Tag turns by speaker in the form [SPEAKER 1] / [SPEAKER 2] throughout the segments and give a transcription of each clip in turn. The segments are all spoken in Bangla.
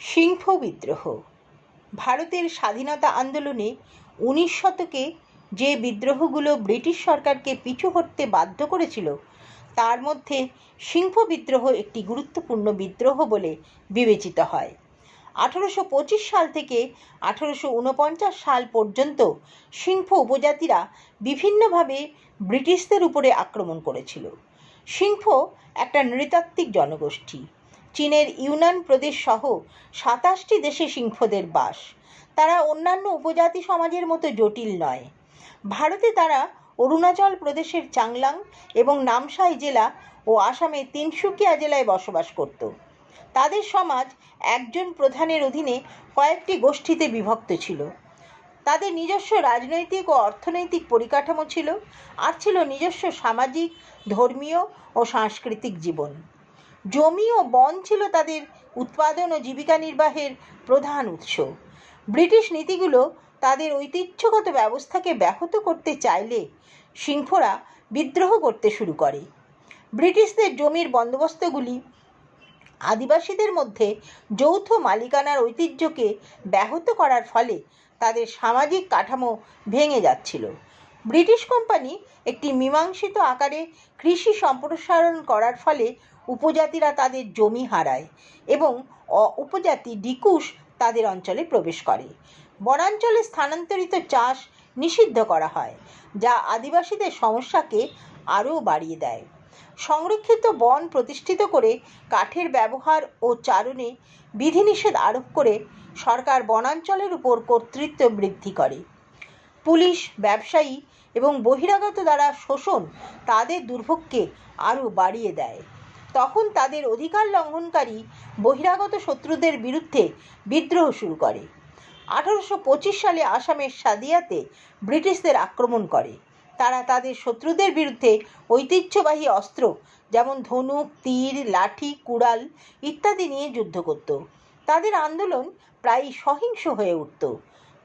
[SPEAKER 1] সিংহ বিদ্রোহ ভারতের স্বাধীনতা আন্দোলনে উনিশ শতকে যে বিদ্রোহগুলো ব্রিটিশ সরকারকে পিছু হটতে বাধ্য করেছিল, তার মধ্যে সিংহ বিদ্রোহ একটি গুরুত্বপূর্ণ বিদ্রোহ বলে বিবেচিত হয়। আঠারোশো পঁচিশ সাল থেকে আঠারোশো উনপঞ্চাশ সাল পর্যন্ত সিংহ উপজাতিরা বিভিন্নভাবে ব্রিটিশদের উপরে আক্রমণ করেছিল। সিংহ একটা নৃতাত্ত্বিক জনগোষ্ঠী। চীনের ইউনান প্রদেশ সহ সাতাশটি দেশে সিংহদের বাস। তারা অন্যান্য উপজাতি সমাজের মতো জটিল নয়। ভারতে তারা অরুণাচল প্রদেশের চাংলাং এবং নামসাই জেলা ও আসামের তিনসুকিয়া জেলায় বসবাস করত। তাদের সমাজ একজন প্রধানের অধীনে কয়েকটি গোষ্ঠীতে বিভক্ত ছিল। তাদের নিজস্ব রাজনৈতিক ও অর্থনৈতিক পরিকাঠামো ছিল। আর ছিল নিজস্ব সামাজিক, ধর্মীয় ও সাংস্কৃতিক জীবন। জমি ও বন ছিল তাদের উৎপাদন ও জীবিকা নির্বাহের প্রধান উৎস। ব্রিটিশ নীতিগুলো তাদের ঐতিহ্যগত ব্যবস্থাকে ব্যাহত করতে চাইলে সিংহরা বিদ্রোহ করতে শুরু করে। ব্রিটিশদের জমির বন্দোবস্তগুলি আদিবাসীদের মধ্যে যৌথ মালিকানার ঐতিহ্যকে ব্যাহত করার ফলে তাদের সামাজিক কাঠামো ভেঙে যাচ্ছিল। ব্রিটিশ কোম্পানি একটি মীমাংসিত আকারে কৃষি সম্প্রসারণ করার ফলে উপজাতিরা তাদের জমি হারায় এবং উপজাতি ডিকুশ তাদের অঞ্চলে প্রবেশ করে। বনাঞ্চলে স্থানান্তরিত চাষ নিষিদ্ধ করা হয়, যা আদিবাসীদের সমস্যাকে আরও বাড়িয়ে দেয়। সংরক্ষিত বন প্রতিষ্ঠিত করে কাঠের ব্যবহার ও চারণে বিধিনিষেধ আরোপ করে সরকার বনাঞ্চলের উপর কর্তৃত্ব বৃদ্ধি করে। পুলিশ, ব্যবসায়ী এবং বহিরাগত দ্বারা শোষণ তাদের দুর্ভোগকে আরও বাড়িয়ে দেয়। তখন তাদের অধিকার লঙ্ঘনকারী বহিরাগত শত্রুদের বিরুদ্ধে বিদ্রোহ শুরু করে। আঠারোশো পঁচিশ সালে আসামের সাদিয়াতে ব্রিটিশদের আক্রমণ করে। তারা তাদের শত্রুদের বিরুদ্ধে ঐতিহ্যবাহী অস্ত্র যেমন ধনুক, তীর, লাঠি, কুড়াল ইত্যাদি নিয়ে যুদ্ধ করত। তাদের আন্দোলন প্রায়ই সহিংস হয়ে উঠত,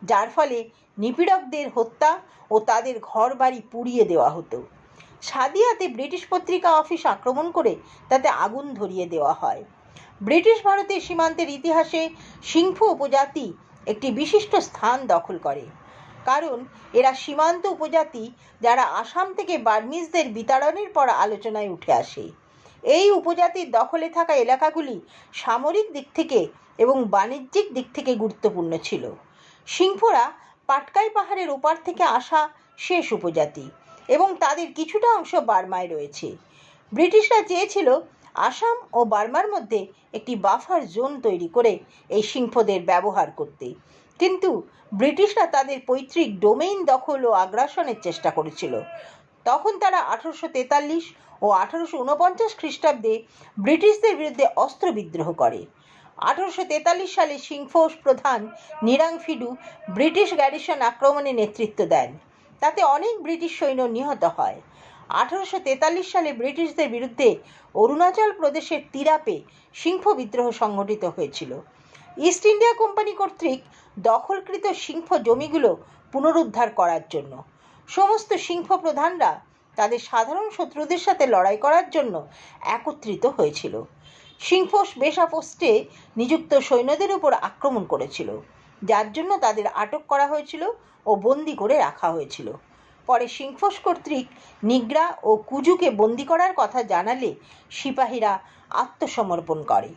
[SPEAKER 1] যার ফলে নিপীড়কদের হত্যা ও তাদের ঘরবাড়ি পুড়িয়ে দেওয়া হতো। সাদিয়াতে ব্রিটিশ পত্রিকা অফিস আক্রমণ করে তাতে আগুন ধরিয়ে দেওয়া হয়। ব্রিটিশ ভারতের সীমান্তের ইতিহাসে সিংহ উপজাতি একটি বিশিষ্ট স্থান দখল করে। কারণ এরা সীমান্ত উপজাতি যারা আসাম থেকে বার্মিজদের বিতাড়নের পর আলোচনায় উঠে আসে। এই উপজাতির দখলে থাকা এলাকাগুলি সামরিক দিক থেকে এবং বাণিজ্যিক দিক থেকে গুরুত্বপূর্ণ ছিল। সিংহরা পাটকাই পাহাড়ের ওপার থেকে আসা শেষ উপজাতি এবং তাদের কিছুটা অংশ বার্মায় রয়েছে। ব্রিটিশরা চেয়েছিল আসাম ও বার্মার মধ্যে একটি বাফার জোন তৈরি করে এই সিংহদের ব্যবহার করতে। কিন্তু ব্রিটিশরা তাদের পৈতৃক ডোমেইন দখল ও আগ্রাসনের চেষ্টা করেছিল। তখন তারা আঠারোশো তেতাল্লিশ ও আঠারোশো উনপঞ্চাশ খ্রিস্টাব্দে ব্রিটিশদের বিরুদ্ধে অস্ত্র বিদ্রোহ করে। আঠারোশো তেতাল্লিশ সালে সিংফোস প্রধান নিরাং ফিডু ব্রিটিশ গ্যারিসন আক্রমণে নেতৃত্ব দেন। তাতে অনেক ব্রিটিশ সৈন্য নিহত হয়। আঠারোশো তেতাল্লিশ সালে ব্রিটিশদের বিরুদ্ধে অরুণাচল প্রদেশের তিরাপে সিংহ বিদ্রোহ সংঘটিত হয়েছিল। ইস্ট ইন্ডিয়া কোম্পানি কর্তৃক দখলকৃত সিংহ জমিগুলো পুনরুদ্ধার করার জন্য। সমস্ত সিংহ প্রধানরা তাদের সাধারণ শত্রুদের সাথে লড়াই করার জন্য একত্রিত হয়েছিল। সিংফোস বেশা পোস্টে নিযুক্ত সৈন্যদের উপর আক্রমণ করেছিল, যার জন্য তাদের আটক করা হয়েছিল ও বন্দি করে রাখা হয়েছিল। পরে সিংফোস কর্তৃক নিগ্রা ও কুজুকে বন্দি করার কথা জানালে সিপাহীরা আত্মসমর্পণ করে।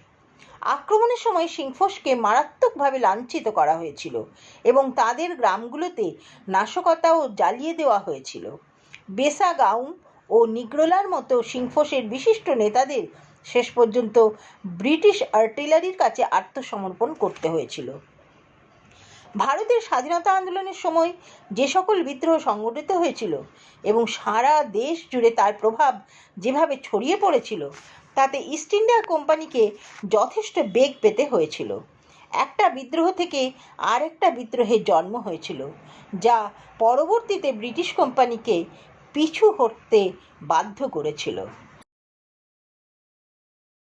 [SPEAKER 1] আক্রমণের সময় সিংফোসকে মারাত্মকভাবে লাঞ্ছিত করা হয়েছিল এবং তাদের গ্রামগুলোতে নাশকতা ও জ্বালিয়ে দেওয়া হয়েছিল। বেসা গাউম ও নিগ্রোলার মতো সিংফোসের বিশিষ্ট নেতাদের শেষ পর্যন্ত ব্রিটিশ আর্টিলারির কাছে আত্মসমর্পণ করতে হয়েছিল। ভারতের স্বাধীনতা আন্দোলনের সময় যে সকল বিদ্রোহ সংগঠিত হয়েছিল এবং সারা দেশ জুড়ে তার প্রভাব যেভাবে ছড়িয়ে পড়েছিল, তাতে ইস্ট ইন্ডিয়া কোম্পানিকে যথেষ্ট বেগ পেতে হয়েছিল। একটা বিদ্রোহ থেকে আরেকটা বিদ্রোহের জন্ম হয়েছিল, যা পরবর্তীতে ব্রিটিশ কোম্পানিকে পিছু হটতে বাধ্য করেছিল।